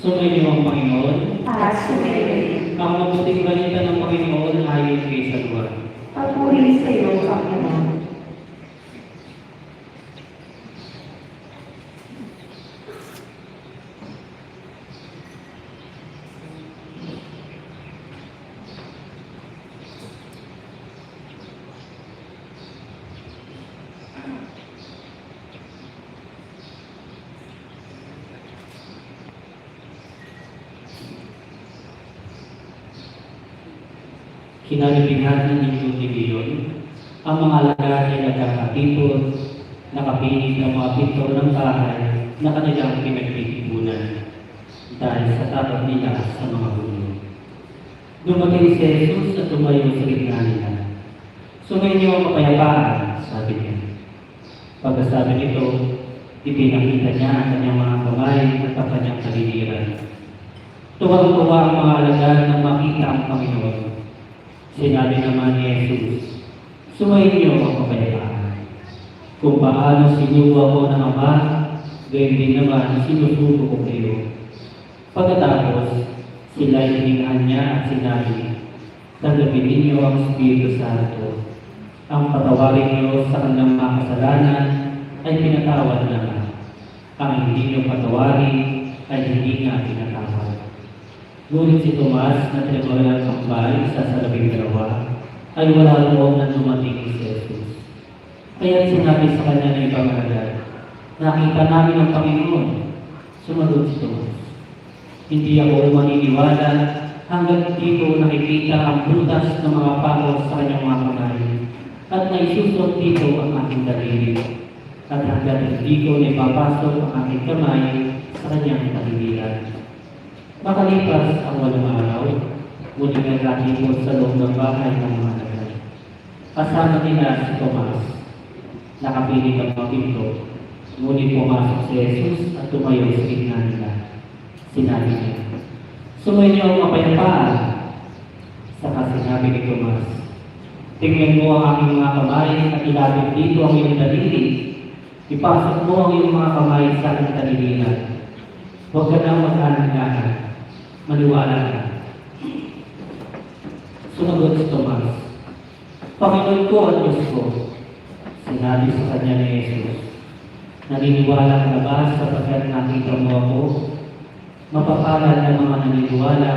Sumayin ang Panginoon. at sumayin. Ang mabuting balita ng Panginoon ayon kay San Juan. Papuri sa iyo, Panginoon. Kinalibihan ng Gideon, ang mga alagad ay nagkakatipon, nakapinig ng mga pintor ng bahay na kanilang pinagtitipunan dahil sa tapat nila sa mga gulo. Dumating si Jesus at tumayo sa gitna nila. Sumayin niyo ang kapayapaan, sabi niya. Pagkasabi nito, ipinakita niya ang kanyang mga kamay at ang kanyang kaliliran. Tuwang-tuwa ang mga alagad nang makita ang Panginoon. Sinabi naman ni Jesus, Sumayin niyo ang kapayapaan. Kung paano sinuwa ko ng Ama, gayon din naman sinusuko ko kayo. Pagkatapos, sila hiningaan niya at sinabi, Tanggapin ninyo ang Espiritu Santo. Ang patawarin niyo sa kanilang mga kasalanan ay pinatawad naman. Ang hindi niyo patawarin ay hindi nga pinatawad. Ngunit si Tomas na tinagalan ng bahay sa salabing dalawa ay wala loob na dumating si Jesus. Kaya sinabi sa kanya ng ibang alagad, Nakita namin ang Panginoon. Sumagot si Tomas. Hindi ako maniniwala hanggang dito nakikita ang butas ng mga pako sa kanyang mga kamay at naisusot dito ang aking daliri at hanggang hindi ko naipapasok ang aking kamay sa kanyang kahiliran. Makalipas ang walong araw, muling nagkakipot sa loob ng bahay ng mga nagay. Kasama nila si Tomas. Nakapiling ang mga pinto. Ngunit pumasok si Jesus at tumayo sa gitna nila. Sinabi niya, Sumayin niyo ang kapayapaan. Saka sinabi ni Tomas, Tingnan mo ang aking mga kamay at ilapit dito ang iyong daliri. Ipasok mo ang iyong mga kamay sa aking talilihan. Huwag ka nang mag-alanganan. Maniwala ka. Sumagot si Tomas, Panginoon ko at Diyos ko. Sinabi sa kanya ni Jesus, Naniniwala ka na ba sapagkat nakita mo ako? Mapapalad ang mga naniniwala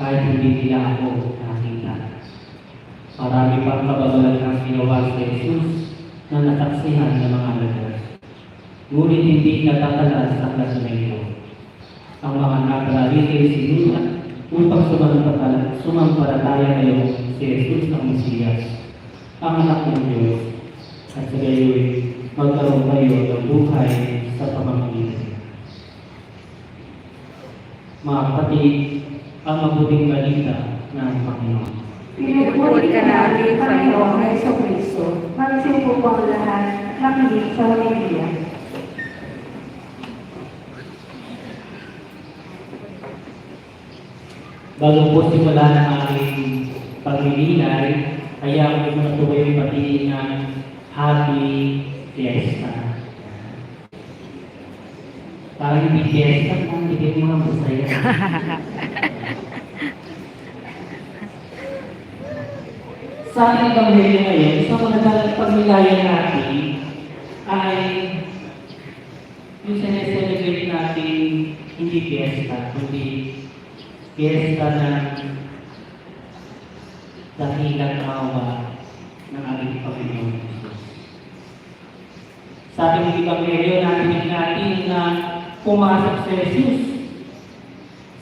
kahit hindi nila ako nakita. Marami pang kabagalan ang ginawa si Jesus na nataksihan ng mga alagad. Ngunit hindi natatalas ang kaso na ito. Ang mga nakararito ay sinulat upang sumampalataya, sumampalataya ngayon si Jesus ang Mesiyas, ang anak ng Diyos, at sa gayoy magkaroon kayo ng buhay sa pamamagitan. Mga kapatid, ang mabuting balita ng Panginoon. Pinupuri ka namin, Panginoong Yeso Kristo. Magsipo po ang lahat, nakinig sa Biblia. Bago po simula ng aking pagninilay, kaya ko muna po kayo patiin ng Happy Fiesta. Parang hindi fiesta, kung hindi mo mga masaya. Sa ating Ebanghelyo ngayon, sa mga pagnilayan natin ay yung sineselebrate natin hindi fiesta, kundi fiesta ng dahilan awa ng ating Panginoon Jesus. Sa ating Ebanghelyo, natinig natin na pumasok si Jesus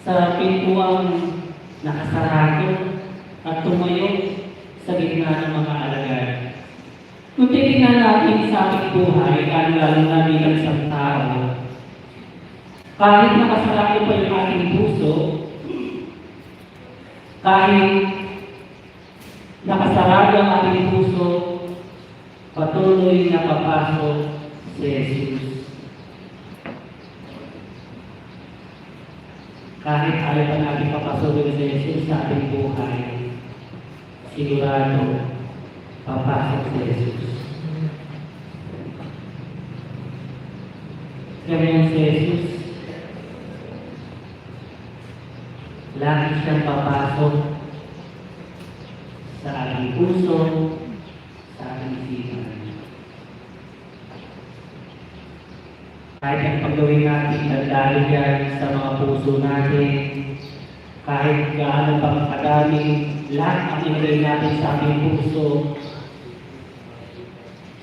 sa pintuang nakasarado at tumayo sa gitna ng mga alagad. Kung titignan natin sa ating buhay, lalo na bilang isang tao, kahit nakasarado pa yung ating puso, kahit nakasarado ang ating puso, patuloy na papasok si Jesus. Kahit ayaw pa natin papasukin si Jesus sa ating buhay, sigurado, papasok si Jesus. Ganyan si Jesus, lagi siyang papasok sa ating puso, sa ating isipan. Kahit ang paggawin natin, nagdali yan sa mga puso natin, kahit gaano pang kadami, lahat ang inagay natin sa ating puso,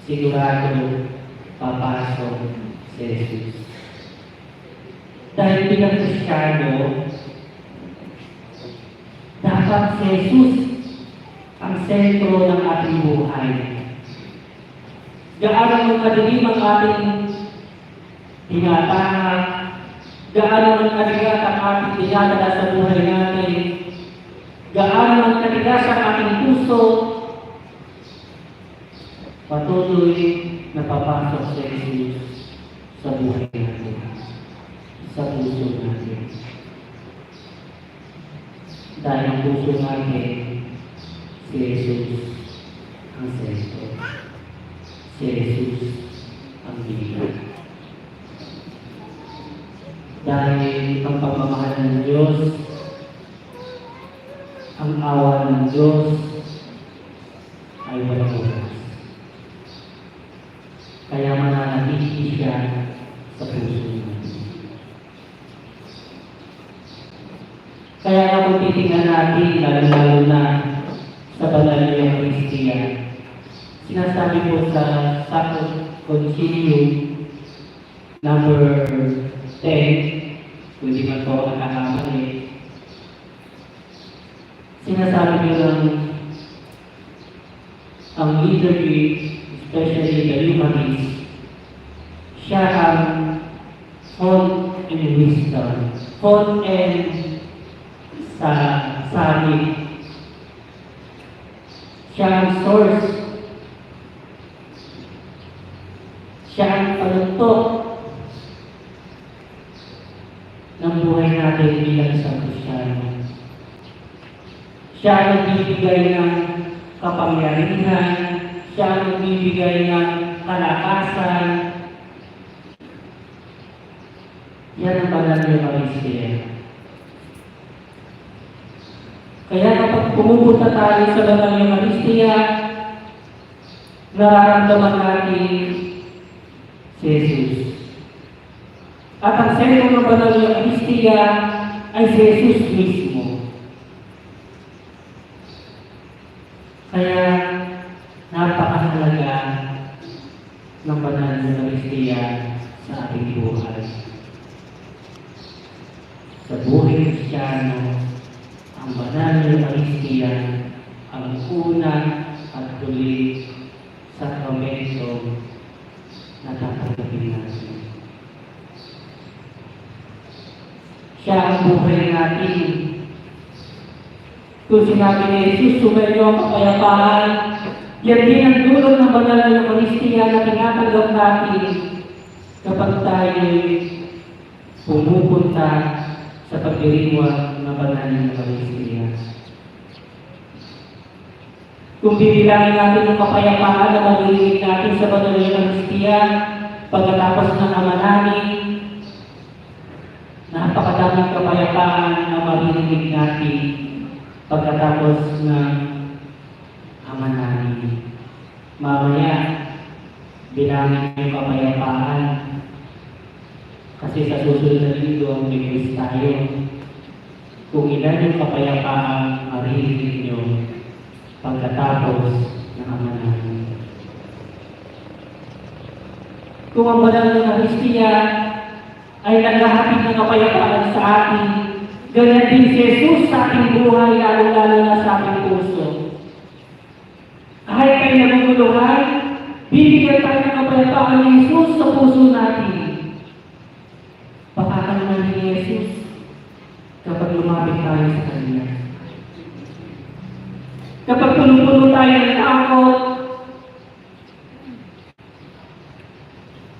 sigurado papasok si Jesus. Dahil bilang Kristiyano, dapat si Jesus ang sentro ng ating buhay. Gaano mo kadilim ang ating tinatahak, gaano man katigas ang ating dinadala sa buhay natin, gaano man katigas ang ating puso, patuloy na papasok si Jesus sa buhay natin, sa puso natin. Dahil ang puso natin, si Jesus ang sentro. Si Jesus ang bilang. Dahil ang pagmamahal ng Diyos, ang awa ng Diyos ay walang oras. Kaya mananatili siya sa puso natin. Titingnan natin, lalo-lalo na sa banal na Eucharistia, sinasabi po sa Sacro Concilium number 10, kung di man po nakakamali, sinasabi niyo ng ang liturgy, especially the Eucharist, siya ang font and wisdom, font and sa sabi. Siya ang source. Siya ang panuntok ng buhay natin bilang isang Kristiyano. Siya ang nagbibigay ng kapangyarihan, siya ang nagbibigay ng kalakasan. Yan ang banal na Eucharistia. Kaya kapag pumupunta tayo sa banal na Eucharistia, nararamdaman natin si Jesus. At ang sentro ng banal na Eucharistia ay si Jesus mismo. Kaya napakahalaga ng banal na Eucharistia sa ating buhay. Sa buhay Kristiyano, ang Eucharistia ang una at huli sakramento na tatanggapin natin. Siya ang buhay natin. Kung sinabi ni Jesus, sumayo ang kapayapaan, yan din ang dulot ng banal na Eucharistia na tinatanggap natin kapag tayo pumupunta sa pagdiriwang ng banal na Eucharistia. Kung bibilangin natin ang kapayapaan na maririnig natin sa banal na Eucharistia pagkatapos ng Ama napakadaming kapayapaan na maririnig natin pagkatapos ng Ama namin. Mamaya, bilangin yung kapayapaan kasi sa susunod na linggo, may tayo. Kung ilan yung kapayapaan maririnig nyo pagkatapos ng Ama namin. Kung ang banal na Eucharistia ay naghahatid ng kapayapaan sa atin, ganyan din si Jesus sa ating buhay, lalo-lalo na sa ating puso. Kahit kayo naguguluhan, bibigyan tayo ng kapayapaan ni Jesus sa puso natin. Pakakalunan ni Jesus kapag lumapit tayo sa Kanya. Kapag puno-puno tayo ng takot,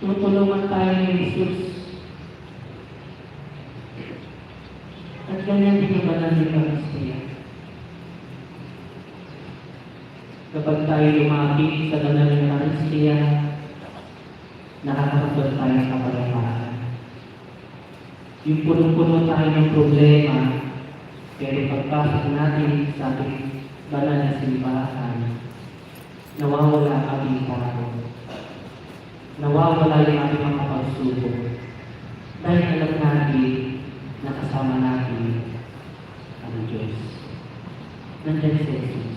tutulungan tayo ni Jesus. At ganyan din banal ni Eucharistia. Kapag tayo lumapit sa banal ni Eucharistia, nakakapagod tayo kapayapaan. Yung puno-puno tayo ng problema, Pero pagpasok natin sa ating banal na simbahan, nawawala ang ating tao. Nawawala yung ating mga pagsubok. Dahil alam natin na kasama natin ang Diyos. Nandiyan si Jesus.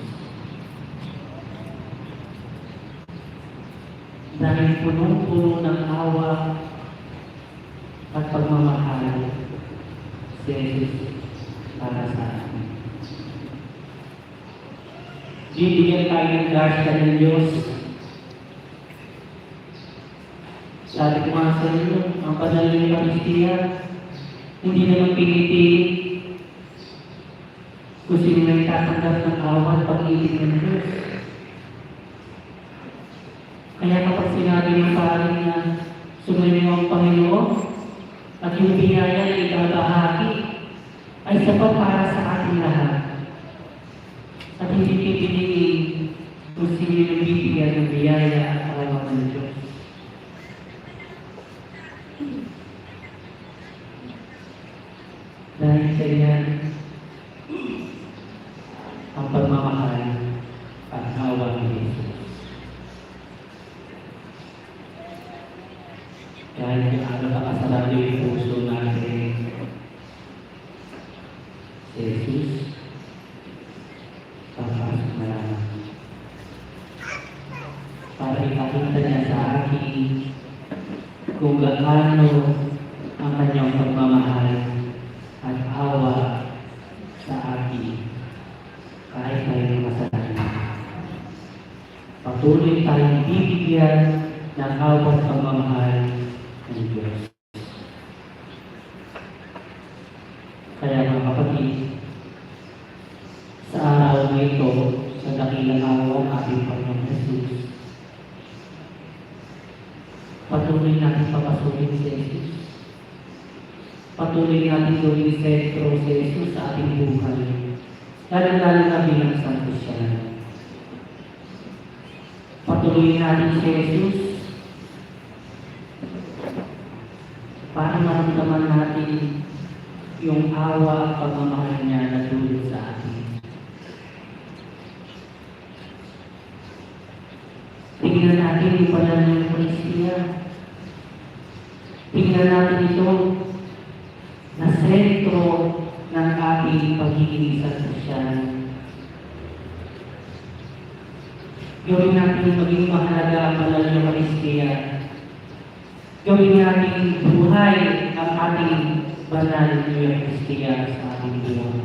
Dahil punong-puno ng awa at pagmamahal Jesus para sa atin. Bibigyan tayo ng grasya ng Diyos. Sabi ko nga sa inyo, ang banal ng Eucharistia, hindi naman pinipili kung sino may tatanggap ng awa at pag-ibig ng Diyos. Kaya kapag sinabi ng pari na sumayo ang Panginoon at yung biyaya na ibabahagi ay sapat para sa ating lahat. At hindi pipiliin kung sino yung bibigyan ng biyaya at awa ng Diyos. Dahil sa iyan, ang pagmamahal at awa ni Jesus. Kahit kung ano ka kasarado yung puso natin, si Jesus, papasok na lang. Para ipakita niya sa akin gaano ang kanyang pagmamahal at awa sa atin kahit tayo masalanan. Patuloy tayong bibigyan ng awa at pagmamahal ng Diyos. Kaya mga kapatid, sa araw na ito, sa dakilang awa ng ating Panginoon Jesus, patuloy natin papasukin. Patuloy natin gawing si Jesus sa ating buhay. Lalo-lalo na bilang isang Kristiyan. Patuloy natin si Jesus para maramdaman natin yung awa at pagmamahal niya na dulot sa atin. Tingnan natin yung banal ng Kristiya. Tingnan natin ito sentro ng ating pagiging isang Kristiyan. Gawin natin maging mahalaga ang banal ng Kristiya. Gawin natin buhay ang ating banal na Kristiya sa ating buhay.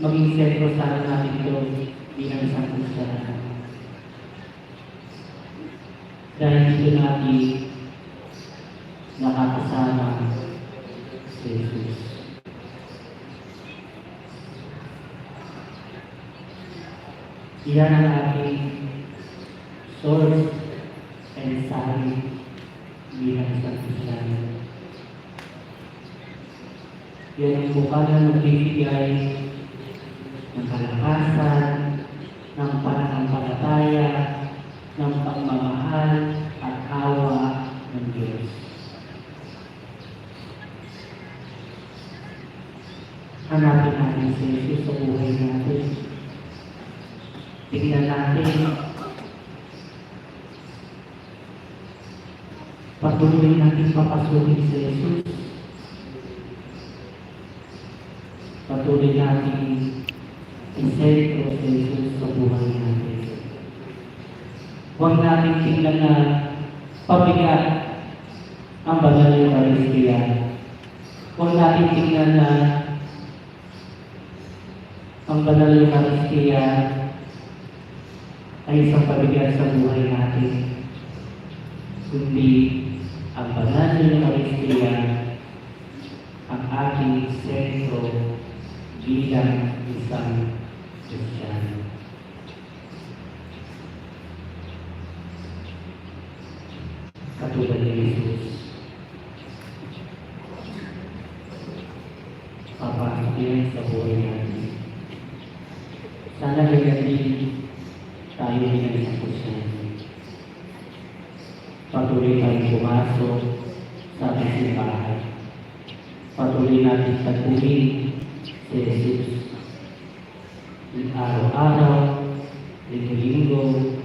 Maging sentro sana natin ito bilang isang Kristiyan. Dahil dito natin nakakasama Jesus. Iyan ang ating source and sign bilang isang Kristiyano. Yan ang buka na nagbibigay ng kalakasan, ng pananampalataya, ng pagmamahal at awa ng Diyos. Natin si Jesus sa buhay natin. Tingnan natin. Patuloy natin papasukin si Jesus. Patuloy natin isentro si Jesus sa buhay natin. Huwag natin tingnan na pabigat ang banal ng Eucharistia. Huwag natin tingnan na ang banal ng Eucharistia ay isang pabigat sa buhay natin. Kundi ang banal ng Eucharistia ang ating sentro bilang isang Kristiyano. Katulad ni Jesus. Papasok yan sa buhay natin. Sana ganyan din tayo bilang isang Kristiyano. Pumasok sa ating simbahan. Patuloy natin tagpuin si Jesus. Araw-araw, linggo-linggo,